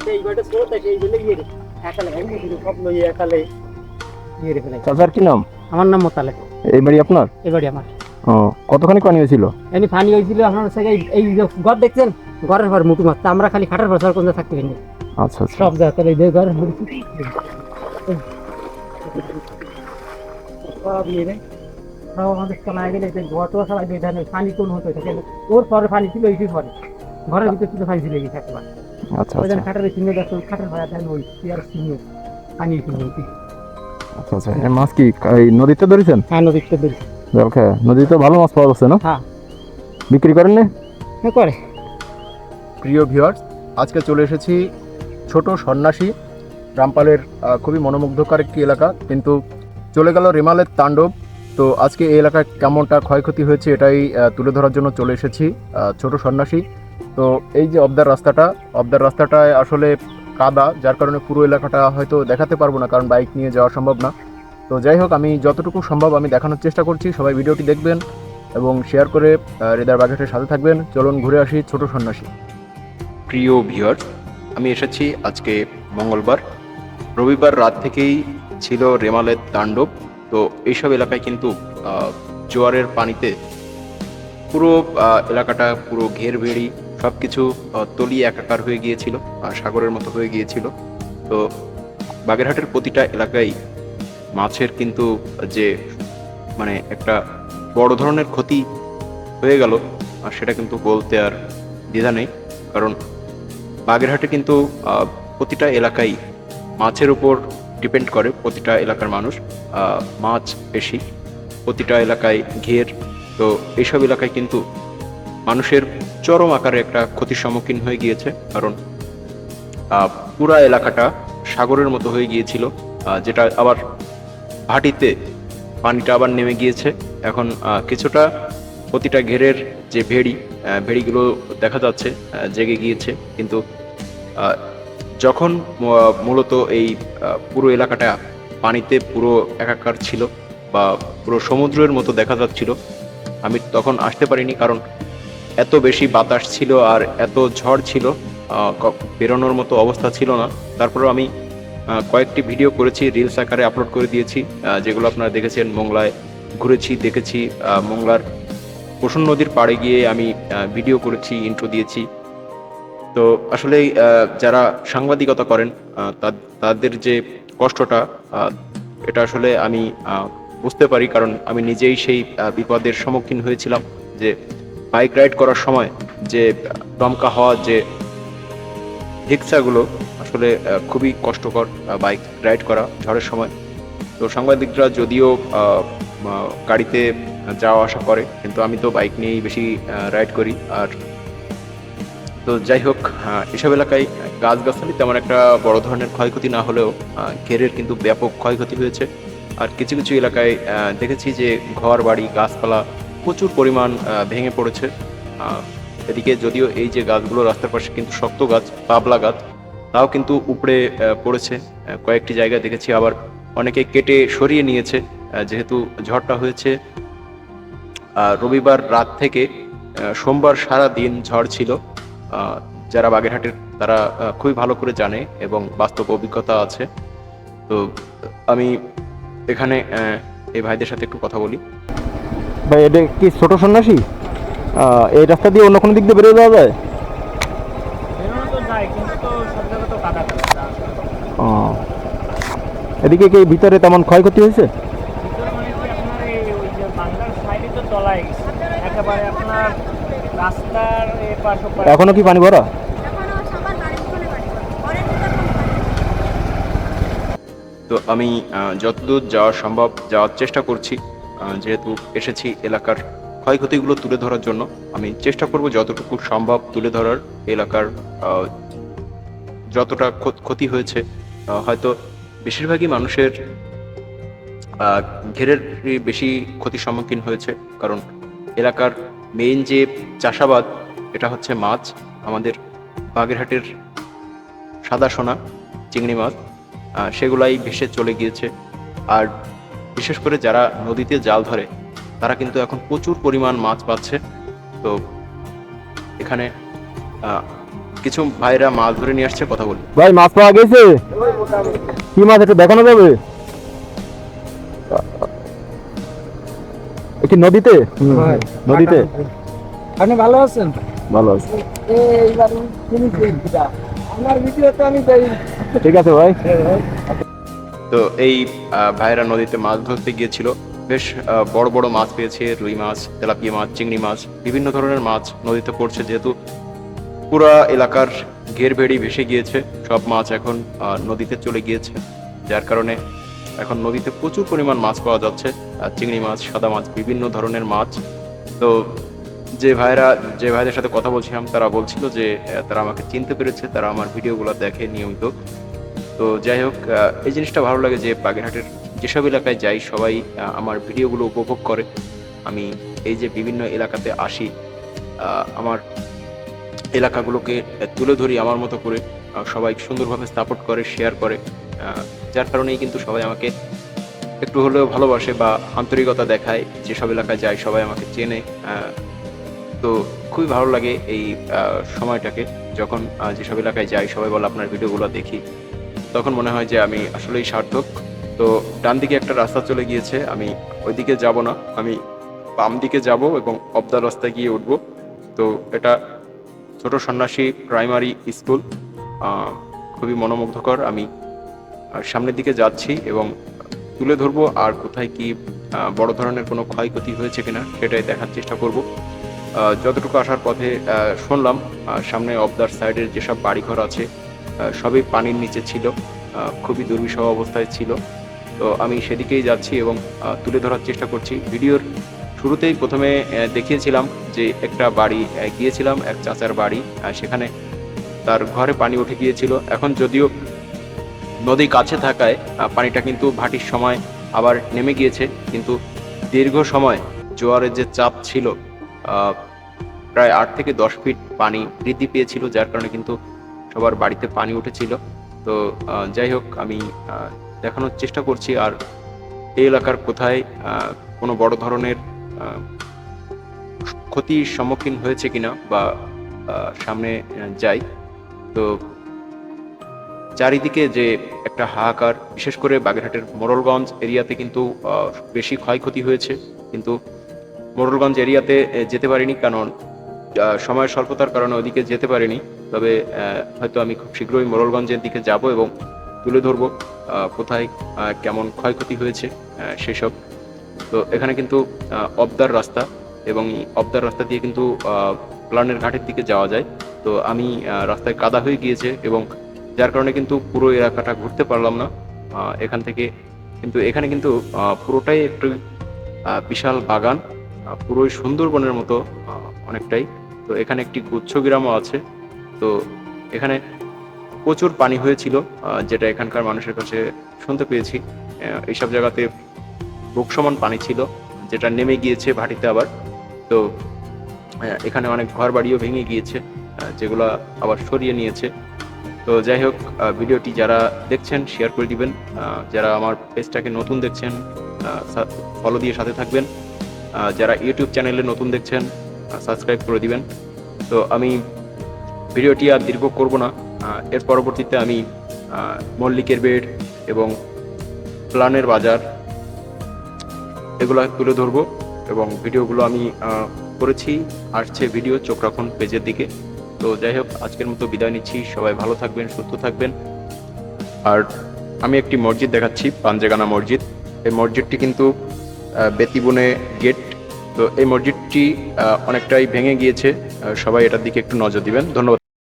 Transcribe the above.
বাটে এই বাটে স্রোত আছে এই জন্য ইয়ে একালে সব লইয়ে একালে ইয়ে রে চাচার কি নাম? আমার নাম মোতালে এই বাড়ি আপনার? এবারে আমার। ও কতখানি পানি হয়েছিল? এমনি পানি হয়েছিল আপনার এই ঘর দেখছেন ঘরের মুটু আমরা খালি খাটার থাকতে পারি আচ্ছা আচ্ছা। সব জায়গা তাহলে এই ঘরের সব নিয়ে নেয় সব আমাদের চলায় গেলে যে ঘর তো সবাই দিয়ে পানি কোন হতো ওর পরে পানি ছিল পরে। ঘরের ভিতরে কিন্তু পানি ছিল এই আচ্ছা ওই জন্য আচ্ছা। খাটার চিহ্ন দেখো খাটার ভাড়া দেন ওই চেয়ার চিহ্ন। পানি চিহ্ন আচ্ছা আচ্ছা। এই মাছ কি এই নদীতে ধরেছেন? হ্যাঁ নদীতে ধরি জল খায় নদীতে ভালো মাছ পাওয়া যাচ্ছে না? হ্যাঁ। বিক্রি করেন না? হ্যাঁ করে। প্রিয় ভিউয়ার্স আজকে চলে এসেছি ছোট সন্ন্যাসী রামপালের খুবই মনোমুগ্ধকর একটি এলাকা। কিন্তু চলে গেল রেমালের তাণ্ডব। তো আজকে এই এলাকায় কেমনটা ক্ষয়ক্ষতি হয়েছে এটাই তুলে ধরার জন্য চলে এসেছি ছোট সন্ন্যাসী। তো এই যে অবদার রাস্তাটা, অবদার রাস্তাটায় আসলে কাদা, যার কারণে পুরো এলাকাটা হয়তো দেখাতে পারব না, কারণ বাইক নিয়ে যাওয়া সম্ভব না। তো যাই হোক, আমি যতটুকু সম্ভব আমি দেখানোর চেষ্টা করছি, সবাই ভিডিওটি দেখবেন এবং শেয়ার করে রেদার বাগেটের সাথে থাকবেন। চলুন ঘুরে আসি ছোট সন্ন্যাসী। প্রিয় ভিউয়ার, আমি এসেছি আজকে মঙ্গলবার। রবিবার রাত থেকেই ছিল রেমালের তাণ্ডব। তো এইসব এলাকায় কিন্তু জোয়ারের পানিতে পুরো এলাকাটা পুরো ঘের ভেড়ি সব কিছু তলিয়ে একাকার হয়ে গিয়েছিল, আর সাগরের মতো হয়ে গিয়েছিল। তো বাগেরহাটের প্রতিটা এলাকায় মাছের কিন্তু যে মানে একটা বড় ধরনের ক্ষতি হয়ে গেল, আর সেটা কিন্তু বলতে আর দ্বিধা নেই। কারণ বাগেরহাটে কিন্তু প্রতিটা এলাকায় মাছের উপর ডিপেন্ড করে, প্রতিটা এলাকার মানুষ মাছ বেশি, প্রতিটা এলাকায় ঘের। তো এইসব এলাকায় কিন্তু মানুষের চরম আকারে একটা ক্ষতির সম্মুখীন হয়ে গিয়েছে, কারণ পুরা এলাকাটা সাগরের মতো হয়ে গিয়েছিল যেটা আবার ভাটিতে পানিটা আবার নেমে গিয়েছে। এখন কিছুটা প্রতিটা ঘেরের যে ভেড়ি ভেড়িগুলো দেখা যাচ্ছে জেগে গিয়েছে। কিন্তু যখন মূলত এই পুরো এলাকাটা পানিতে পুরো একাকার ছিল বা পুরো সমুদ্রের মতো দেখা যাচ্ছিল, আমি তখন আসতে পারিনি, কারণ এত বেশি বাতাস ছিল আর এত ঝড় ছিল বেরোনোর মতো অবস্থা ছিল না। তারপরে আমি কয়েকটি ভিডিও করেছি রিলস আকারে আপলোড করে দিয়েছি যেগুলো আপনারা দেখেছেন, মোংলায় ঘুরেছি, দেখেছি মোংলার কুসুম নদীর পাড়ে গিয়ে আমি ভিডিও করেছি ইন্ট্রো দিয়েছি। তো আসলে যারা সাংবাদিকতা করেন তাদের যে কষ্টটা এটা আসলে আমি বুঝতে পারি, কারণ আমি নিজেই সেই বিপদের সম্মুখীন হয়েছিলাম যে বাইক রাইড করার সময় যে দমকা হওয়া যে হিক্সাগুলো আসলে খুবই কষ্টকর বাইক রাইড করা ঝড়ের সময়। তো সাংবাদিকরা যদিও গাড়িতে যাওয়া আসা করে, কিন্তু আমি তো বাইক নিয়েই বেশি রাইড করি। আর তো যাই হোক এসব এলাকায় গাছগাছালি তেমন একটা বড় ধরনের ক্ষয়ক্ষতি না হলেও ঘেরের কিন্তু ব্যাপক ক্ষয়ক্ষতি হয়েছে। আর কিছু কিছু এলাকায় দেখেছি যে ঘর বাড়ি গাছপালা প্রচুর পরিমাণ ভেঙে পড়েছে। এদিকে যদিও এই যে গাছগুলো রাস্তার পাশে কিন্তু শক্ত গাছ, পাবলা গাছ, তাও কিন্তু উপড়ে পড়েছে। কয়েকটি জায়গায় দেখেছি, আবার অনেকে কেটে সরিয়ে নিয়েছে। যেহেতু ঝড়টা হয়েছে রবিবার রাত থেকে সোমবার সারা দিন ঝড় ছিল। যারা বাগেরহাটের, তারা খুবই ভালো করে জানে এবং বাস্তব অভিজ্ঞতা আছে। তো আমি এখানে এই ভাইদের সাথে একটু কথা বলি। ভাই, এটা কি ছোট সন্ন্যাসী এই রাস্তা দিয়ে অন্য কোনো দিক দিয়ে বেরিয়ে যাওয়া যায়। এদিকে কি ভিতরে তেমন ক্ষয়ক্ষতি হয়েছে এখনও কি পানি ভরা। তো আমি যতদূর যাওয়া সম্ভব যাওয়ার চেষ্টা করছি যেহেতু এসেছি এলাকার ক্ষয়ক্ষতিগুলো তুলে ধরার জন্য, আমি চেষ্টা করব যতটুকু সম্ভব তুলে ধরার এলাকার যতটা ক্ষ- ক্ষতি হয়েছে। হয়তো বেশিরভাগই মানুষের ঘেরের বেশি ক্ষতির সম্মুখীন হয়েছে, কারণ এলাকার মেইন যে চাষাবাদ, এটা হচ্ছে মাছ। আমাদের বাগেরহাটের সাদা সোনা, চিংড়ি মাছ সেগুলাই ভেসে চলে গিয়েছে। আর বিশেষ করে যারা নদীতে জাল ধরে তারা কিন্তু এখন প্রচুর পরিমাণ মাছ পাচ্ছে। তো এখানে কিছু ভাইরা মাছ ধরে নিয়ে আসছে কথা বলি। ভাই মাছ পাওয়া গেছে? কি মাছ একটু দেখানো যাবে? কি নদীতে? নদীতে। আপনি ভালো আছেন? ভালো আছে। এইবার আমার ভিডিও আমি ঠিক আছে ভাই। তো এই ভাইরা নদীতে মাছ ধরতে গিয়েছিল। বেশ বড় বড় মাছ পেয়েছে, রুই মাছ, তেলাপিয়া মাছ, চিংড়ি মাছ, বিভিন্ন ধরনের মাছ নদীতে পড়ছে যেহেতু পুরা এলাকার ঘের ভেড়ি ভেসে গিয়েছে। সব মাছ এখন নদীতে চলে গিয়েছে। যার কারণে এখন নদীতে প্রচুর পরিমাণ মাছ পাওয়া যাচ্ছে চিংড়ি মাছ, সাদা মাছ, বিভিন্ন ধরনের মাছ। তো যে ভাইরা, যে ভাইদের সাথে কথা বলছিলাম, তারা বলছিল যে তারা আমাকে চিনতে পেরেছে, তারা আমার ভিডিওগুলো দেখে নিয়মিত। তো যাই হোক এই জিনিসটা ভালো লাগে যে বাগেরহাটের যেসব এলাকায় যাই, সবাই আমার ভিডিওগুলো উপভোগ করে। আমি এই যে বিভিন্ন এলাকাতে আসি আমার এলাকাগুলোকে তুলে ধরি আমার মতো করে সবাই সুন্দরভাবে সাপোর্ট করে শেয়ার করে যার কারণেই কিন্তু সবাই আমাকে একটু হলেও ভালোবাসে বা আন্তরিকতা দেখায়। যেসব এলাকায় যায় সবাই আমাকে চেনে তো খুবই ভালো লাগে এই সময়টাকে। যখন যেসব এলাকায় যাই, সবাই বলে, আপনার ভিডিওগুলো দেখি। তখন মনে হয় যে আমি আসলেই সার্থক। তো ডান দিকে একটা রাস্তা চলে গিয়েছে, আমি ওইদিকে যাব না। আমি বাম দিকে যাব এবং অবদা রাস্তায় গিয়ে উঠব। তো এটা ছোট সন্ন্যাসী প্রাইমারি স্কুল খুবই মনোমুগ্ধকর। আমি সামনের দিকে যাচ্ছি এবং তুলে ধরবো আর কোথায় কি বড় ধরনের কোনো ক্ষয়ক্ষতি হয়েছে কিনা সেটাই দেখার চেষ্টা করব। যতটুকু আসার পথে শুনলাম সামনে অবদার সাইডের যেসব বাড়িঘর আছে সবই পানির নিচে ছিল খুবই দুর্বিষহ অবস্থায় ছিল। তো আমি সেদিকেই যাচ্ছি এবং তুলে ধরার চেষ্টা করছি। ভিডিওর শুরুতেই প্রথমে দেখিয়েছিলাম যে একটা বাড়ি গিয়েছিলাম, এক চাচার বাড়ি সেখানে তার ঘরে পানি উঠে গিয়েছিল। এখন যদিও নদী কাছে থাকায় পানিটা কিন্তু ভাটির সময় আবার নেমে গিয়েছে, কিন্তু দীর্ঘ সময় জোয়ারের যে চাপ ছিল প্রায় আট থেকে দশ ফিট পানি বৃদ্ধি পেয়েছিল, যার কারণে কিন্তু সবার বাড়িতে পানি উঠেছিল। তো যাই হোক, আমি দেখানোর চেষ্টা করছি। আর এই এলাকার কোথায় কোনো বড় ধরনের ক্ষতির সম্মুখীন হয়েছে কিনা বা সামনে যাই। তো, চারিদিকে যে একটা হাহাকার, বিশেষ করে বাগেরহাটের মোড়লগঞ্জ এরিয়াতে কিন্তু বেশি ক্ষয়ক্ষতি হয়েছে। কিন্তু মোড়লগঞ্জ এরিয়াতে যেতে পারিনি, কারণ সময়ের স্বল্পতার কারণে ওদিকে যেতে পারিনি। তবে হয়তো আমি খুব শীঘ্রই মোড়লগঞ্জের দিকে যাব এবং তুলে ধরবো কোথায় কেমন ক্ষয়ক্ষতি হয়েছে সেসব। তো এখানে কিন্তু অবদার রাস্তা এবং অবদার রাস্তা দিয়ে কিন্তু প্লানের ঘাটের দিকে যাওয়া যায়। তো আমি রাস্তায় কাদা হয়ে গিয়েছে এবং যার কারণে কিন্তু পুরো এলাকাটা ঘুরতে পারলাম না। এখান থেকে কিন্তু, এখানে কিন্তু পুরোটাই একটু বিশাল বাগান পুরোই সুন্দরবনের মতো অনেকটাই। তো এখানে একটি গুচ্ছ গ্রামও আছে। তো এখানে প্রচুর পানি হয়েছিল যেটা এখানকার মানুষের কাছে শুনতে পেয়েছি। এইসব জায়গাতে বুক সমান পানি ছিল, যেটা নেমে গিয়েছে ভাটিতে আবার। তো এখানে অনেক ঘর বাড়িও ভেঙে গিয়েছে যেগুলো আবার সরিয়ে নিয়েছে। তো যাই হোক ভিডিওটি যারা দেখছেন শেয়ার করে দিবেন। যারা আমার পেজটাকে নতুন দেখছেন ফলো দিয়ে সাথে থাকবেন। যারা ইউটিউব চ্যানেলে নতুন দেখছেন সাবস্ক্রাইব করে দিবেন। তো আমি ভিডিওটি আর দীর্ঘ করব না। এর পরবর্তীতে আমি মল্লিকের বেড এবং প্লানের বাজার এগুলো তুলে ধরবো এবং ভিডিওগুলো আমি করেছি। আসছে ভিডিও, চোখ রাখুন পেজের দিকে। তো যাই হোক, আজকের মতো বিদায় নিচ্ছি। সবাই ভালো থাকবেন, সুস্থ থাকবেন। আর আমি একটি মসজিদ দেখাচ্ছি পাঞ্জেগানা মসজিদ। এই মসজিদটি কিন্তু বেতিবনে গেট। তো এই মসজিদটি অনেকটাই ভেঙে গিয়েছে। সবাই এটার দিকে একটু নজর দিবেন। ধন্যবাদ।